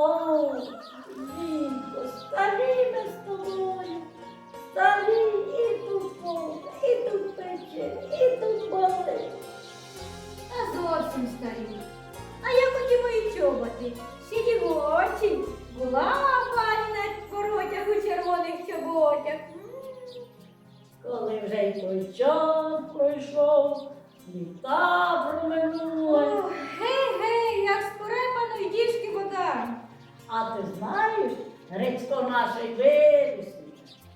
О, Вінко, старі ми з тобою. Старі і тут повне, і тут пече, і тут болить. Та зовсім старі. А я хотіла і чоботи. Ще дівочі. Була пані на у червоних чоботях. Коли вже й той час пройшов, літа проминули. Ох, Гей-гей, як з порепаної діжки вода. А ти знаєш, Грицько наш виріс.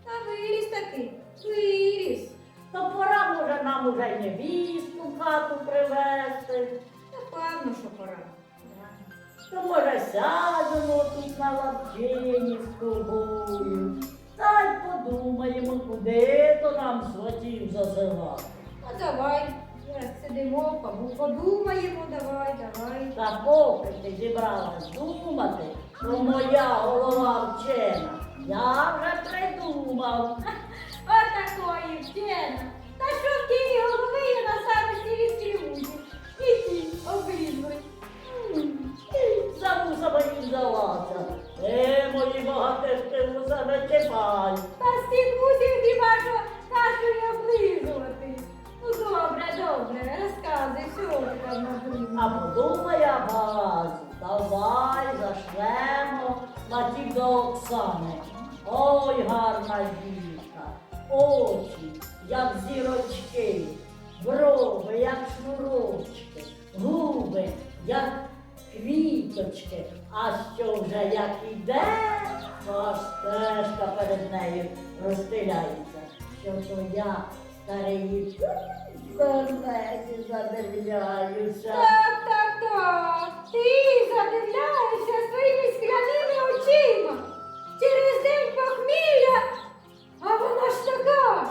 Та виріс таки, виріс. То пора може нам уже й невістку в хату привезти. Та певно, що пора. То може сядемо тут на лавчині з тобою. Та й подумаємо, куди то нам сватів зазивати. А давай, зараз сидимо, подумаємо, давай, давай. Та поки ти зібралась думати, то моя голова вчена. Я вже придумав. Отакої вчена. Та що в тій голови я на старості відкривую. І ті обрізуй. За вуса мені взялася. Е, мої багатирки вуса не чіпай. Та з тих мусів хіба що кашу не облизувати. Добре, добре, розказуй, що А подумає багазі, давай зашлемо на ті до Оксани. Ой, гарна дівка, очі, як зірочки, брови, як шнурочки, губи, як квіточки, а що вже як іде, то аж стежка перед нею розстеляється, що то я старий Корнеті задивляюся. Так, так, так. Ти задивляєшся своїми скляними очима. Через день похмілля, а вона ж така.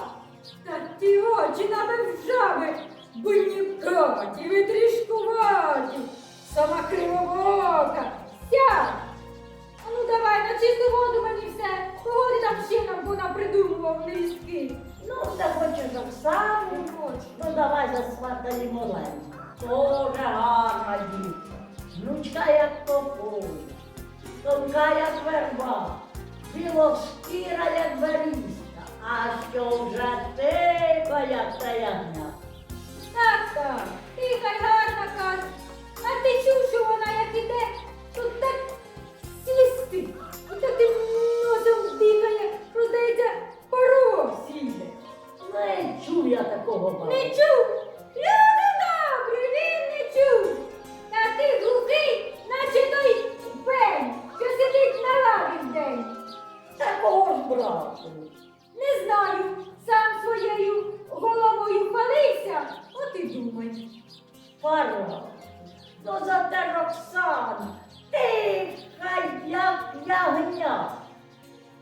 Та ті очі набивжави, буйнівкаті, витрішкуваті, сама кривовока. Сядь. А ну давай, на чисту воду мені все. Кого ти там ще нам понапридумував невістки? Ну, ти хочеш Оксану, ну давай засватаємо Лену. Тоже гарна дівка. Внучка як тополя, тонка як верба, білошкіра як берізка, а що вже тика, як таягня. Так, так, тиха гарна каже. А ти чув,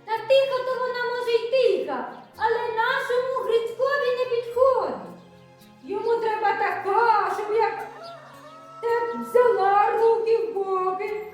Та тиха то вона може й тиха, але нашому Грицькові не підходить. Йому треба така, щоб як та взяла руки в боки,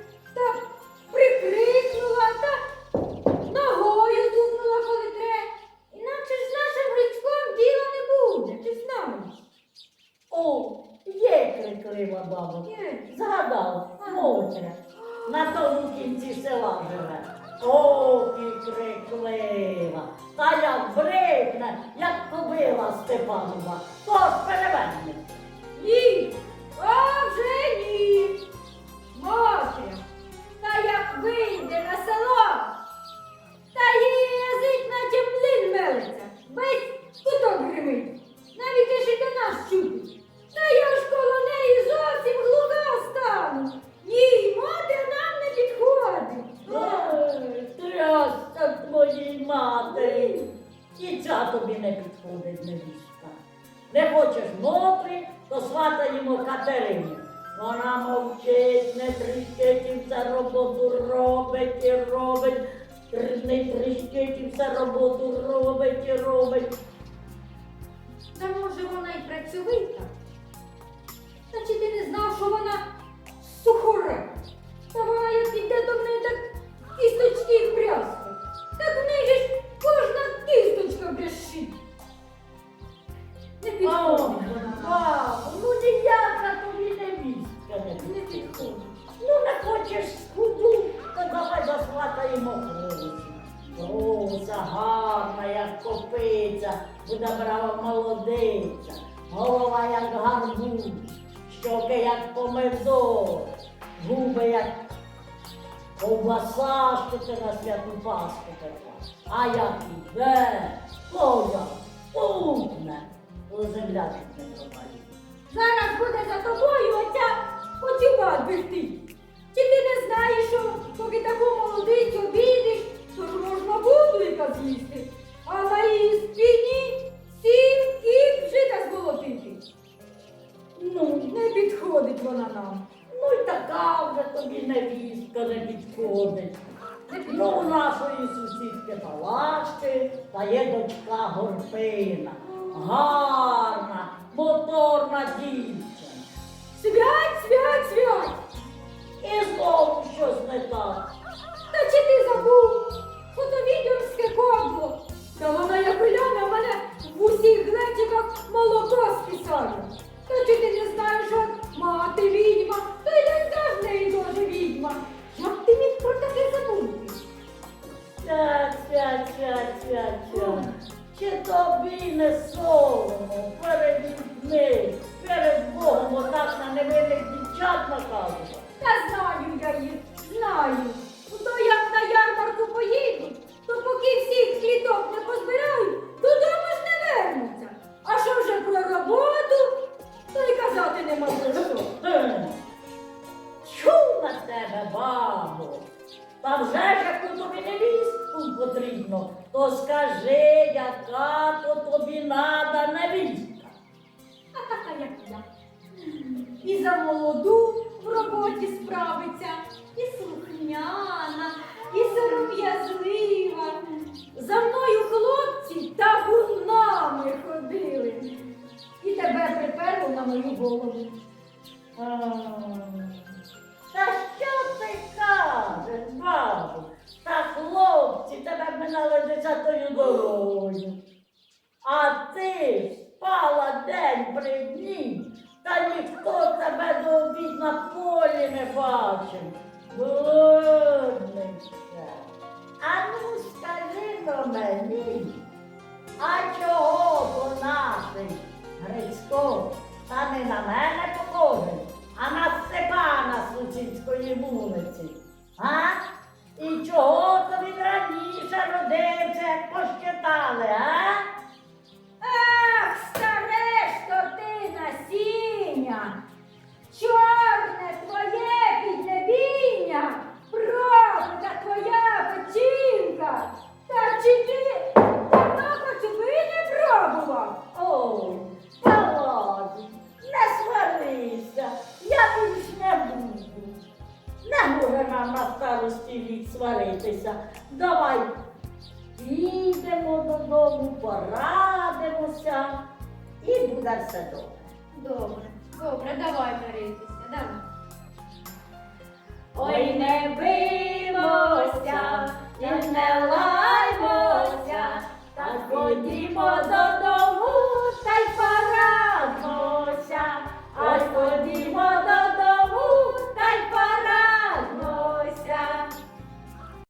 криклива. Та як брикне, як побила Степанова. Тож переверне. Ні, а вже ні. Мотря, та як вийде невістка. Не хочеш Мотри, то сватаємо Катерині. Вона мовчить, не тріщить все роботу робить і робить. Не тріщить все роботу робить і робить. Та може вона й працьовита? Та ти не знав, що вона як губи як ковбаса, на святу Пасху пекла. А як іде, то як коли земля тут не пропалює. Зараз буде за тобою оця оцюват бігти. Невістка не підходить. Ну, у нашої сусідки Палашки та є дочка Горпина. Гарна, моторна дівчина. Свять, свять, свять! І знову щось не так. Свят, свят, свят, свят, свят. Чи тобі не соромно перед людьми, перед Богом отак на невинних дівчат наказувати? Та знаю я їх, знаю. То тобі нада невістка. А така як я. І за молоду в роботі справиться, і слухняна, і сором'язлива. За мною хлопці та гунами ходили. І тебе приперло на мою голову. А, Та що ти кажеш, бабу? Та хлопці тебе минали десятою дорогою. А ти спала день при дні, та ніхто тебе до обід на полі не бачив. Блудниця, А ну скажи на мені, а чого по наших Грицько та не на мене Не може нам на старості вік сваритися. Давай підемо додому, порадимося і буде все добре. Добре, добре, давай миритися, давай. Ой, не не